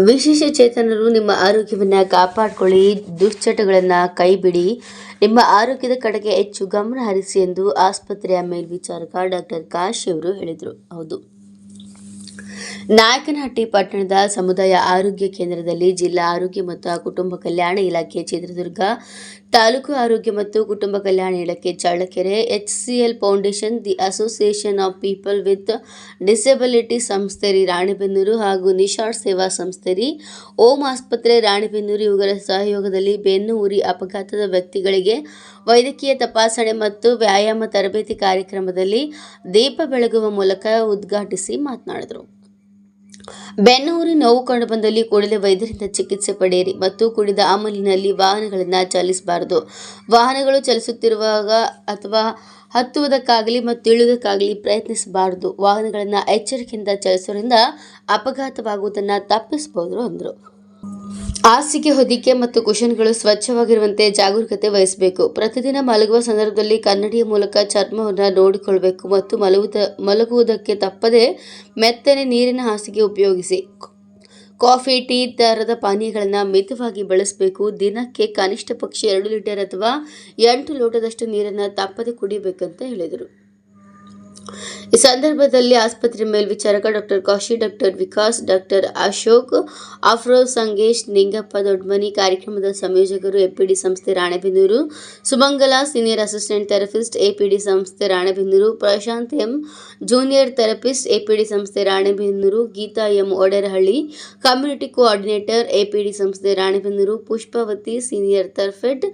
ವಿಶೇಷ ಚೇತನರು ನಿಮ್ಮ ಆರೋಗ್ಯವನ್ನು ಕಾಪಾಡಿಕೊಳ್ಳಿ, ದುಶ್ಚಟಗಳನ್ನು ಕೈಬಿಡಿ. ನಿಮ್ಮ ಆರೋಗ್ಯದ ಕಡೆಗೆ ಹೆಚ್ಚು ಗಮನ ಹರಿಸಿ ಎಂದು ಆಸ್ಪತ್ರೆಯ ಮೇಲ್ವಿಚಾರಕ ಡಾಕ್ಟರ್ ಕಾಶಿ ಅವರು ಹೇಳಿದರು. ಹೌದು. ನಾಯಕನಹಟ್ಟಿ ಪಟ್ಟಣದ ಸಮುದಾಯ ಆರೋಗ್ಯ ಕೇಂದ್ರದಲ್ಲಿ ಜಿಲ್ಲಾ ಆರೋಗ್ಯ ಮತ್ತು ಕುಟುಂಬ ಕಲ್ಯಾಣ ಇಲಾಖೆ ಚಿತ್ರದುರ್ಗ ತಾಲೂಕು ಆರೋಗ್ಯ ಮತ್ತು ಕುಟುಂಬ ಕಲ್ಯಾಣ ಇಲಾಖೆ Challakere H C L foundation, the association of people with disability ಸಂಸ್ಥೆ ರಾಣಿಬೆನ್ನೂರು ಹಾಗೂ ನಿಶಾಡ್ ಸೇವಾ ಸಂಸ್ಥೆ ರೀ. ಓಂ ಆಸ್ಪತ್ರೆ, ರಾಣಿಬೆನ್ನೂರು ಇವುಗಳ ಸಹಯೋಗದಲ್ಲಿ ಬೆನ್ನು ಉರಿ ಅಪಘಾತದ ವ್ಯಕ್ತಿಗಳಿಗೆ ವೈದ್ಯಕೀಯ ತಪಾಸಣೆ ಮತ್ತು ವ್ಯಾಯಾಮ ತರಬೇತಿ ಕಾರ್ಯಕ್ರಮದಲ್ಲಿ ದೀಪ ಬೆಳಗುವ ಮೂಲಕ ಉದ್ಘಾಟಿಸಿ ಮಾತನಾಡಿದರು. ಬೆನ್ನೂರಿ ನೋವು ಕಂಡುಬಂದಲ್ಲಿ ಕೂಡಲೇ ವೈದ್ಯರಿಂದ ಚಿಕಿತ್ಸೆ ಪಡೆಯಿರಿ ಮತ್ತು ಕುಡಿದ ಅಮಲಿನಲ್ಲಿ ವಾಹನಗಳನ್ನು ಚಲಿಸಬಾರದು. ವಾಹನಗಳು ಚಲಿಸುತ್ತಿರುವಾಗ ಅಥವಾ ಹತ್ತುವುದಕ್ಕಾಗಲಿ ಮತ್ತು ಇಳುವುದಕ್ಕಾಗಲಿ ಪ್ರಯತ್ನಿಸಬಾರದು. ವಾಹನಗಳನ್ನು ಎಚ್ಚರಿಕೆಯಿಂದ ಚಲಿಸೋದ್ರಿಂದ ಅಪಘಾತವಾಗುವುದನ್ನು ತಪ್ಪಿಸಬಹುದು, ಅಂದರು. ಹಾಸಿಗೆ, ಹೊದಿಕೆ ಮತ್ತು ಕುಷನ್ಗಳು ಸ್ವಚ್ಛವಾಗಿರುವಂತೆ ಜಾಗರೂಕತೆ ವಹಿಸಬೇಕು. ಪ್ರತಿದಿನ ಮಲಗುವ ಸಂದರ್ಭದಲ್ಲಿ ಕನ್ನಡಿಯ ಮೂಲಕ ಚರ್ಮವನ್ನು ನೋಡಿಕೊಳ್ಳಬೇಕು ಮತ್ತು ಮಲಗುವುದ ಮಲಗುವುದಕ್ಕೆ ತಪ್ಪದೆ ಮೆತ್ತನೆ ನೀರಿನ ಹಾಸಿಗೆ ಉಪಯೋಗಿಸಿ. ಕಾಫಿ, ಟೀ ತರದ ಪಾನೀಯಗಳನ್ನು ಮಿತವಾಗಿ ಬಳಸಬೇಕು. ದಿನಕ್ಕೆ ಕನಿಷ್ಠ ಪಕ್ಷ ಎರಡು ಲೀಟರ್ ಅಥವಾ ಎಂಟು ಲೋಟದಷ್ಟು ನೀರನ್ನು ತಪ್ಪದೆ ಕುಡಿಬೇಕಂತ ಹೇಳಿದರು. ಈ ಸಂದರ್ಭದಲ್ಲಿ ಆಸ್ಪತ್ರೆ ಮೇಲ್ವಿಚಾರಕ doctor Kashi, doctor Vikas, doctor Ashok, Afro Sangesh, Ningappa Dodmani, ಕಾರ್ಯಕ್ರಮದ ಸಂಯೋಜಕರು, ಎಪಿಡಿ ಸಂಸ್ಥೆ Ranebennur, Sumangala senior assistant therapist, APD ಸಂಸ್ಥೆ Ranebennur, Prashanth M, junior therapist, APD ಸಂಸ್ಥೆ Ranebennur, Geetha M Oderahalli, community coordinator, APD ಸಂಸ್ಥೆ Ranebennur, Pushpavathi senior therapist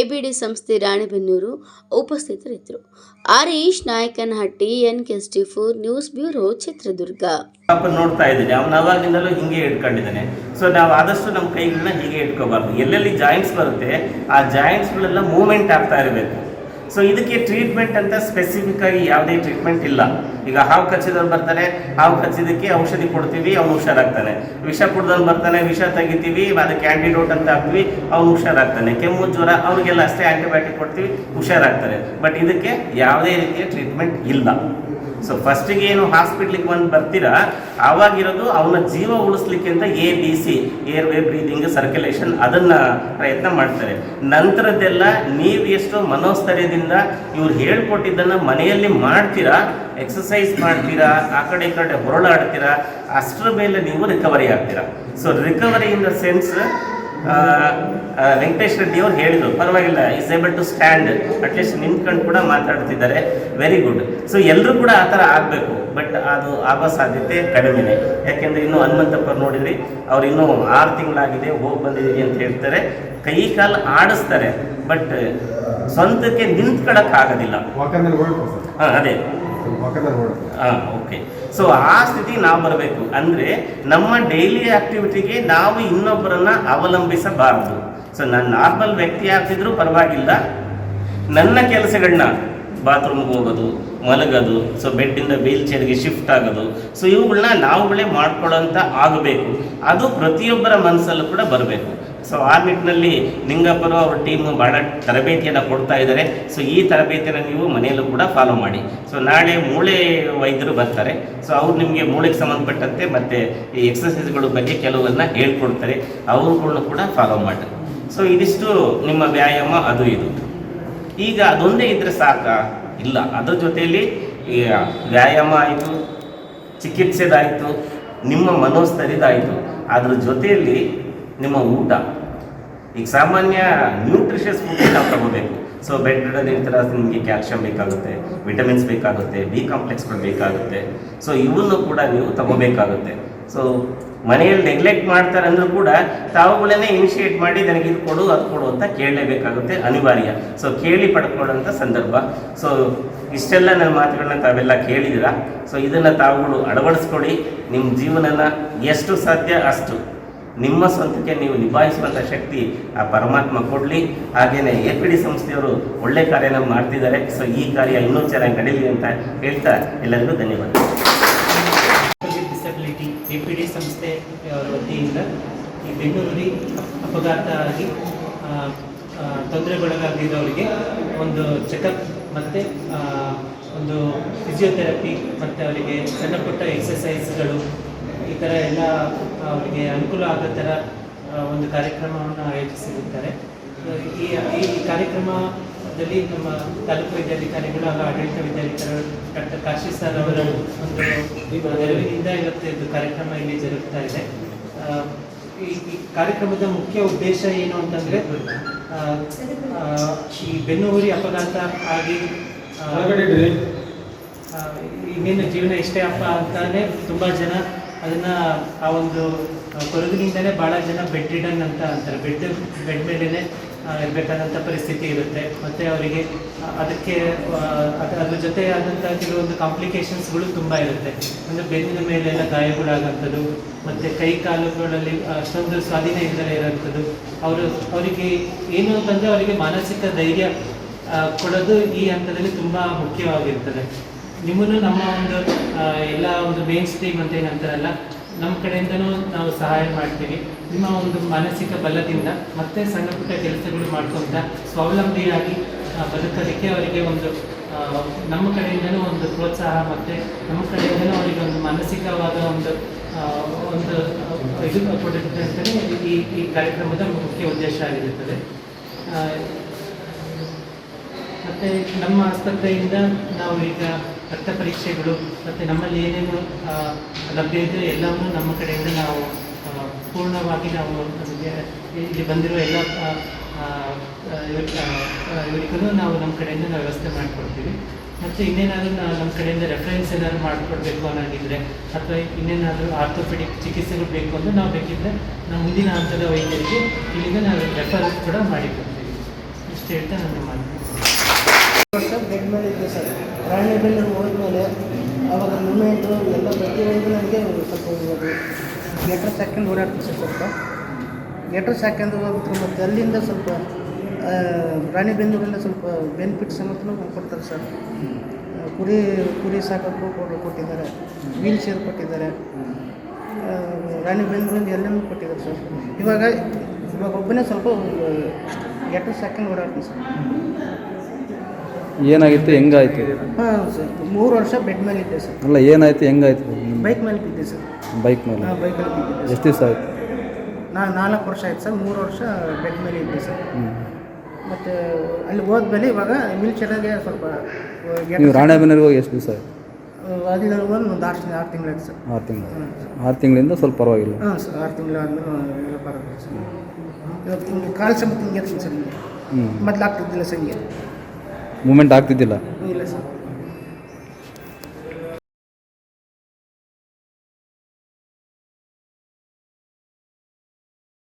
ABD ಸಂಸ್ಥೆ ರಾಣೆಬೆನ್ನೂರು ಉಪಸ್ಥಿತರಿದ್ದರು. Aarish Nayakanahatti N ಕೆಸ್ಟಿ four news bureau Chitradurga. ನೋಡ್ತಾ ಇದ್ದೀನಿ. ಅವನು ಅವಾಗಿಂದಲೂ ಹಿಂಗೆ ಇಟ್ಕೊಂಡಿದ್ದಾನೆ. ಸೊ ನಾವು ಆದಷ್ಟು ನಮ್ಮ ಕೈಗಳನ್ನ ಹೀಗೆ ಇಟ್ಕೋಬಾರ್ದು. ಎಲ್ಲೆಲ್ಲಿ ಜಾಯಿಂಟ್ಸ್ ಬರುತ್ತೆ, ಆ ಜಾಯಿಂಟ್ಸ್ಗಳೆಲ್ಲ ಮೂವ್ಮೆಂಟ್ ಆಗ್ತಾ ಇರಬೇಕು. ಸೊ ಇದಕ್ಕೆ ಟ್ರೀಟ್ಮೆಂಟ್ ಅಂತ ಸ್ಪೆಸಿಫಿಕ್ ಆಗಿ ಯಾವುದೇ ಟ್ರೀಟ್ಮೆಂಟ್ ಇಲ್ಲ. ಈಗ ಹಾವು ಕಚ್ಚಿದವ್ರು ಬರ್ತಾರೆ, ಹಾವು ಕಚ್ಚಿದಕ್ಕೆ ಔಷಧಿ ಕೊಡ್ತೀವಿ ಅವ್ನು ಹುಷಾರಾಗ್ತಾನೆ ವಿಷ ಕುಡ್ದವ್ರು ಬರ್ತಾನೆ ವಿಷ ತೆಗಿತೀವಿ, ಅದಕ್ಕೆ ಆ್ಯಂಟಿಡೋಟ್ ಅಂತ ಹಾಕ್ತೀವಿ ಅವ್ನು ಹುಷಾರಾಗ್ತಾನೆ ಕೆಮ್ಮು, ಜ್ವರ, ಅವ್ರಿಗೆಲ್ಲ ಅಷ್ಟೇ ಆ್ಯಂಟಿಬಯೋಟಿಕ್ ಕೊಡ್ತೀವಿ, ಹುಷಾರಾಗ್ತಾರೆ. ಬಟ್ ಇದಕ್ಕೆ ಯಾವುದೇ ರೀತಿಯ ಟ್ರೀಟ್ಮೆಂಟ್ ಇಲ್ಲ. ಸೊ ಫಸ್ಟಿಗೆ ಏನು ಹಾಸ್ಪಿಟ್ಲಿಗೆ ಬಂದು ಬರ್ತೀರಾ? ಆವಾಗಿರೋದು ಅವನ ಜೀವ ಉಳಿಸ್ಲಿಕ್ಕೆ ಅಂತ A B C airway breathing circulation ಅದನ್ನ ಪ್ರಯತ್ನ ಮಾಡ್ತಾರೆ. ನಂತರದ್ದೆಲ್ಲ ನೀವು ಎಷ್ಟು ಮನೋಸ್ಥೈರ್ಯದಿಂದ ಇವ್ರು ಹೇಳ್ಕೊಟ್ಟಿದ್ದನ್ನು ಮನೆಯಲ್ಲಿ ಮಾಡ್ತೀರಾ? ಎಕ್ಸಸೈಸ್ ಮಾಡ್ತೀರಾ? ಆ ಕಡೆ ಈ ಕಡೆ ಹೊರಳಾಡ್ತೀರಾ ಅಷ್ಟರ ಮೇಲೆ ನೀವು ರಿಕವರಿ ಆಗ್ತೀರಾ. So recovery in the sense Venkatesh Reddy ಅವ್ರು ಹೇಳಿದರು ಪರವಾಗಿಲ್ಲ is able to stand at least ನಿಂತ್ಕೊಂಡು ಕೂಡ ಮಾತಾಡ್ತಿದ್ದಾರೆ. ವೆರಿ ಗುಡ್ ಸೊ ಎಲ್ಲರೂ ಕೂಡ ಆ ಥರ ಆಗಬೇಕು ಬಟ್ ಅದು ಆಗೋ ಸಾಧ್ಯತೆ ಕಡಿಮೆನೆ. ಯಾಕೆಂದರೆ ಇನ್ನೂ ಹನುಮಂತಪ್ಪ ನೋಡಿದ್ರಿ ಅವ್ರು ಇನ್ನೂ ಆರು ತಿಂಗಳಾಗಿದೆ ಹೋಗಿ ಬಂದಿದ್ದೀವಿ ಅಂತ ಹೇಳ್ತಾರೆ. ಕೈ ಕಾಲು ಆಡಿಸ್ತಾರೆ ಬಟ್ ಸ್ವಂತಕ್ಕೆ ನಿಂತ್ಕೊಳಕ್ಕಾಗೋದಿಲ್ಲ. ಹಾಂ ಅದೇ. ಹಾಂ ಓಕೆ. ಸೊ ಆ ಸ್ಥಿತಿಗೆ ನಾವು ಬರಬೇಕು ಅಂದರೆ ನಮ್ಮ ಡೈಲಿ ಆಕ್ಟಿವಿಟಿಗೆ ನಾವು ಇನ್ನೊಬ್ಬರನ್ನ ಅವಲಂಬಿಸಬಾರದು. ಸೊ ನಾನು ನಾರ್ಮಲ್ ವ್ಯಕ್ತಿ ಆಗ್ತಿದ್ರು ಪರವಾಗಿಲ್ಲ. ನನ್ನ ಕೆಲಸಗಳನ್ನ ಬಾತ್ರೂಮ್ಗೆ ಹೋಗೋದು, ಮಲಗೋದು ಸೊ ಬೆಡ್ಡಿಂದ ವೀಲ್ ಚೇರ್ಗೆ ಶಿಫ್ಟ್ ಆಗೋದು. ಸೊ ಇವುಗಳನ್ನ ನಾವುಗಳೇ ಮಾಡ್ಕೊಳ್ಳೋಂಥ ಆಗಬೇಕು. ಅದು ಪ್ರತಿಯೊಬ್ಬರ ಮನಸ್ಸಲ್ಲೂ ಕೂಡ ಬರಬೇಕು. ಸೊ ಆ ನಿಟ್ಟಿನಲ್ಲಿ ನಿಂಗಪ್ಪರು ಅವ್ರ ಟೀಮ್ ಭಾಳ ತರಬೇತಿಯನ್ನು ಕೊಡ್ತಾ ಇದ್ದಾರೆ. ಸೊ ಈ ತರಬೇತಿಯನ್ನು ನೀವು ಮನೆಯಲ್ಲೂ ಕೂಡ ಫಾಲೋ ಮಾಡಿ. ಸೊ ನಾಳೆ ಮೂಳೆ ವೈದ್ಯರು ಬರ್ತಾರೆ. ಸೊ ಅವ್ರು ನಿಮಗೆ ಮೂಳೆಗೆ ಸಂಬಂಧಪಟ್ಟಂತೆ ಮತ್ತು ಈ ಎಕ್ಸಸೈಸ್ಗಳ ಬಗ್ಗೆ ಕೆಲವನ್ನ ಹೇಳ್ಕೊಡ್ತಾರೆ. ಅವ್ರುಗಳ್ನ ಕೂಡ ಫಾಲೋ ಮಾಡಿ ಸೊ ಇದಿಷ್ಟು ನಿಮ್ಮ ವ್ಯಾಯಾಮ, ಅದು ಇದು. ಈಗ ಅದೊಂದೇ ಇದ್ದರೆ ಸಾಕಾ? ಇಲ್ಲ. ಅದ್ರ ಜೊತೆಯಲ್ಲಿ, ಈ ವ್ಯಾಯಾಮ ಆಯಿತು, ಚಿಕಿತ್ಸೆದಾಯಿತು, ನಿಮ್ಮ ಮನೋಸ್ಥರಿದಾಯಿತು ಅದ್ರ ಜೊತೆಯಲ್ಲಿ ನಿಮ್ಮ ಊಟ. ಈಗ ಸಾಮಾನ್ಯ ನ್ಯೂಟ್ರಿಷಸ್ ಫುಡ್ ನಾವು ತಗೋಬೇಕು. ಸೊ ಬೆಡ್ ಥರ ನಿಮಗೆ ಕ್ಯಾಲ್ಶಿಯಂ ಬೇಕಾಗುತ್ತೆ ವಿಟಮಿನ್ಸ್ ಬೇಕಾಗುತ್ತೆ ಬಿ ಕಾಂಪ್ಲೆಕ್ಸ್ಗಳು ಬೇಕಾಗುತ್ತೆ. ಸೊ ಇವನ್ನು ಕೂಡ ನೀವು ತಗೋಬೇಕಾಗುತ್ತೆ. ಸೊ ಮನೆಯಲ್ಲಿ ನೆಗ್ಲೆಕ್ಟ್ ಮಾಡ್ತಾರೆ ಅಂದರೂ ಕೂಡ ತಾವುಗಳನ್ನೇ ಇನಿಷಿಯೇಟ್ ಮಾಡಿ ನನಗೆ ಇದು ಕೊಡು, ಅದು ಕೊಡು ಅಂತ ಕೇಳಲೇಬೇಕಾಗುತ್ತೆ ಅನಿವಾರ್ಯ. ಸೊ ಕೇಳಿ ಪಡ್ಕೊಳ್ಳೋಂಥ ಸಂದರ್ಭ. ಸೊ ಇಷ್ಟೆಲ್ಲ ನನ್ನ ಮಾತುಗಳನ್ನ ತಾವೆಲ್ಲ ಕೇಳಿದಿರ ಸೊ ಇದನ್ನು ತಾವುಗಳು ಅಳವಡಿಸ್ಕೊಳ್ಳಿ. ನಿಮ್ಮ ಜೀವನನ ಎಷ್ಟು ಸಾಧ್ಯ ಅಷ್ಟು. ನಿಮ್ಮ ಸ್ವಂತಕ್ಕೆ ನೀವು ನಿಭಾಯಿಸುವಂಥ ಶಕ್ತಿ ಆ ಪರಮಾತ್ಮ ಕೊಡಲಿ. ಹಾಗೆಯೇ ಎ ಪಿ ಡಿ ಸಂಸ್ಥೆಯವರು ಒಳ್ಳೆ ಕಾರ್ಯನ ಮಾಡ್ತಿದ್ದಾರೆ. ಸೊ ಈ ಕಾರ್ಯ ಇನ್ನೂ ಚೆನ್ನಾಗಿ ನಡೀಲಿ ಅಂತ ಹೇಳ್ತಾ ಎಲ್ಲರಿಗೂ ಧನ್ಯವಾದ. ಡಿಸಬಿಲಿಟಿ ಎ ಪಿ ಡಿ ಸಂಸ್ಥೆ ವತಿಯಿಂದ ಈ ಬೆಂಗಳೂರಿ ಅಪಘಾತ ಆಗಿ ತೊಂದರೆಗೊಳಗಾಗಿರೋರಿಗೆ ಒಂದು ಚೆಕಪ್ ಮತ್ತು ಒಂದು ಫಿಸಿಯೋಥೆರಪಿ ಮತ್ತು ಅವರಿಗೆ ಸಣ್ಣ ಪುಟ್ಟ ಎಕ್ಸಸೈಸ್ಗಳು ಈ ಥರ ಎಲ್ಲ ಅವರಿಗೆ ಅನುಕೂಲ ಆಗೋ ಥರ ಒಂದು ಕಾರ್ಯಕ್ರಮವನ್ನು ಆಯೋಜಿಸಿರುತ್ತಾರೆ. ಈ ಈ ಕಾರ್ಯಕ್ರಮದಲ್ಲಿ ನಮ್ಮ ತಾಲೂಕು ವಿದ್ಯಾಧಿಕಾರಿಗಳು ಹಾಗೂ ಆಡಳಿತ ವಿದ್ಯಾಧಿಕಾರಿಗಳು ಡಾಕ್ಟರ್ ಕಾಶಿ ಸರ್ ಅವರ ಒಂದು ನೆರವಿನಿಂದ ಇವತ್ತು ಇದು ಕಾರ್ಯಕ್ರಮ ಇಲ್ಲಿ ಜರುಗ್ತಾ ಇದೆ. ಈ ಕಾರ್ಯಕ್ರಮದ ಮುಖ್ಯ ಉದ್ದೇಶ ಏನು ಅಂತಂದರೆ ಈ ಬೆನ್ನುಹುರಿ ಅಪಘಾತ ಆಗಿ ಇನ್ನೇನು ಜೀವನ ಇಷ್ಟೇ ಅಪ್ಪ ಅಂತಾನೆ ತುಂಬ ಜನ ಅದನ್ನ ಆ ಒಂದು ಕೊರಗಿನಿಂದಲೇ ಬಹಳ ಜನ ಬೆಡ್ ರಿಡನ್ ಅಂತ ಅಂತಾರೆ ಬೆಡ್ ಬೆಡ್ ಮೇಲೇ ಇರ್ಬೇಕಾದಂತ ಪರಿಸ್ಥಿತಿ ಇರುತ್ತೆ. ಮತ್ತು ಅವರಿಗೆ ಅದಕ್ಕೆ ಅದ್ರ ಜೊತೆ ಆದಂಥ ಕೆಲವೊಂದು ಕಾಂಪ್ಲಿಕೇಶನ್ಸ್ಗಳು ತುಂಬ ಇರುತ್ತೆ. ಅಂದರೆ ಬೆನ್ನಿನ ಮೇಲೆಲ್ಲ ಗಾಯಗಳಾಗಂಥದ್ದು, ಮತ್ತು ಕೈ ಕಾಲುಗಳಲ್ಲಿ ಅಷ್ಟೊಂದು ಸ್ವಾಧೀನ ಇಲ್ಲದೆ ಇರೋಂಥದ್ದು. ಅವರು, ಅವರಿಗೆ ಏನು ಅಂತಂದರೆ ಅವರಿಗೆ ಮಾನಸಿಕ ಧೈರ್ಯ ಕೊಡೋದು ಈ ಹಂತದಲ್ಲಿ ತುಂಬ ಮುಖ್ಯವಾಗಿರ್ತದೆ. ನಿಮ್ಮನ್ನು ನಮ್ಮ ಒಂದು ಎಲ್ಲ ಒಂದು ಮೇನ್ ಸ್ಟ್ರೀಮ್ ಅಂತ ಏನಂತಾರಲ್ಲ, ನಮ್ಮ ಕಡೆಯಿಂದನೂ ನಾವು ಸಹಾಯ ಮಾಡ್ತೀವಿ. ನಿಮ್ಮ ಒಂದು ಮಾನಸಿಕ ಬಲದಿಂದ ಮತ್ತೆ ಸಣ್ಣ ಪುಟ್ಟ ಕೆಲಸಗಳು ಮಾಡ್ಕೊತ ಸ್ವಾವಲಂಬಿಯಾಗಿ ಬದುಕೋದಕ್ಕೆ ಅವರಿಗೆ ಒಂದು ನಮ್ಮ ಕಡೆಯಿಂದನೂ ಒಂದು ಪ್ರೋತ್ಸಾಹ ಮತ್ತು ನಮ್ಮ ಕಡೆಯಿಂದನೂ ಅವರಿಗೆ ಒಂದು ಮಾನಸಿಕವಾದ ಒಂದು ಒಂದು ಇದು ಕೊಡೋದು ಅಂತಲೇ ಈ ಈ ಕಾರ್ಯಕ್ರಮದ ಮುಖ್ಯ ಉದ್ದೇಶ ಆಗಿರುತ್ತದೆ. ಮತ್ತು ನಮ್ಮ ಆಸ್ಪತ್ರೆಯಿಂದ ನಾವು ಈಗ ರಕ್ತ ಪರೀಕ್ಷೆಗಳು ಮತ್ತು ನಮ್ಮಲ್ಲಿ ಏನೇನು ಲಭ್ಯ ಇದೆ ಎಲ್ಲವನ್ನೂ ನಮ್ಮ ಕಡೆಯಿಂದ ನಾವು ಪೂರ್ಣವಾಗಿ ನಾವು ನಮಗೆ ಇಲ್ಲಿ ಬಂದಿರುವ ಎಲ್ಲ ಇವರಿಗೂ ನಾವು ನಮ್ಮ ಕಡೆಯಿಂದ ನಾವು ವ್ಯವಸ್ಥೆ ಮಾಡಿಕೊಡ್ತೀವಿ. ಮತ್ತು ಇನ್ನೇನಾದರೂ ನಾವು ನಮ್ಮ ಕಡೆಯಿಂದ ರೆಫರೆನ್ಸ್ ಏನಾದರೂ ಮಾಡಿಕೊಡ್ಬೇಕು ಅನ್ನೋದಿದ್ದರೆ ಅಥವಾ ಇನ್ನೇನಾದರೂ ಆರ್ಥೋಪೆಡಿಕ್ ಚಿಕಿತ್ಸೆಗಳು ಬೇಕು ಅಂದರೆ ನಾವು ಬೇಕಿದ್ದರೆ ನಾವು ಮುಂದಿನ ಹಂತದ ವೈದ್ಯರಿಗೆ ಇಲ್ಲಿಂದ ನಾವು ರೆಫರ್ ಕೂಡ ಮಾಡಿಕೊಡ್ತೀವಿ. ಇಷ್ಟು ಹೇಳ್ತಾ ನಾನು ಮಾಡ್ತೀನಿ ವರ್ಷ ಬೆಡ್ ಮೇಲೆ ಸರ್. ಹೋದ್ಮೇಲೆ ಅವಾಗ ಎಲ್ಲ ನನಗೆ ಸ್ವಲ್ಪ ಸೆಕೆಂಡ್ ಸಾಕ್ಯಂಡು ಓಡಾಡ್ತೀನಿ ಸರ್ ಸ್ವಲ್ಪ. ಮತ್ತು ಅಲ್ಲಿಂದ ಸ್ವಲ್ಪ ರಾಣಿಬೆನ್ನೂರಿಂದ ಸ್ವಲ್ಪ ಬೆನಿಫಿಟ್ ಸಮೇತನೂ ಕೊಡ್ತಾರೆ ಸರ್. ಕುರಿ ಕುರಿ ಸಾಕೋಕ್ಕೂ ಕೊಟ್ಟಿದ್ದಾರೆ. ವೀಲ್ ಚೇರ್ ಕೊಟ್ಟಿದ್ದಾರೆ. ರಾಣಿ ರಾಣಿಬೆನ್ನೂರಿಂದ ಎಲ್ಲನೂ ಕೊಟ್ಟಿದ್ದಾರೆ ಸರ್. ಇವಾಗ ಇವಾಗ ಒಬ್ಬನೇ ಸ್ವಲ್ಪ ಲೆಟ್ರ್ ಸಾಕ್ಯಂಡು ಓಡಾಡ್ತೀನಿ ಸರ್. ಏನಾಗಿತ್ತು ಹೆಂಗಾಯ್ತು? ಹಾಂ ಸರ್. ಮೂರು ವರ್ಷ ಬೆಡ್ ಮೇಲೆ ಇದ್ದೆ ಸರ್. ಅಲ್ಲ ಏನಾಯ್ತು ಹೆಂಗಾಯ್ತು? ಬೈಕ್ ಮೇಲೆ ಬಿದ್ದೆ ಸರ್. ಬೈಕ್ ಮೇಲೆ? ಹಾಂ ಬೈಕಲ್ಲಿ ಬಿದ್ದಿದ್ದೆ ಎಷ್ಟು ದಿವಸ ಆಯ್ತು? ನಾನು ನಾಲ್ಕು ವರ್ಷ ಆಯ್ತು ಸರ್. ಮೂರು ವರ್ಷ ಬೆಡ್ ಮೇಲೆ ಇದ್ದೆ ಸರ್. ಮತ್ತು ಅಲ್ಲಿ ಹೋದ್ಮೇಲೆ ಇವಾಗ ಮಿಲ್ ಚೆನ್ನಾಗೆ ಸ್ವಲ್ಪ ನೀವು ರಾಣೆಬೆನ್ನೂರಿಗೆ ಹೋಗಿ ಎಷ್ಟು ದಿವಸ ಆಯ್ತು? ಅಲ್ಲಿ ಒಂದು ಆರು ಆರು ತಿಂಗಳಾಯ್ತು ಸರ್. ಆರು ತಿಂಗಳು. ಆರು ತಿಂಗಳಿಂದ ಸ್ವಲ್ಪ ಪರವಾಗಿಲ್ಲ. ಹಾಂ ಸರ್. ಆರು ತಿಂಗಳು ಎಲ್ಲ ಬರೋದು ಸರ್. ಕಾಲು ಸಮೇತ ಹಿಂಗೆ ಸರ್ ಮೊದಲು ಆಗ್ತಿದ್ದಿಲ್ಲ ಸರ್ ಹಿಂಗೆ ಮೂಮೆಂಟ್ ಆಗ್ತಿದ್ದಿಲ್ಲ.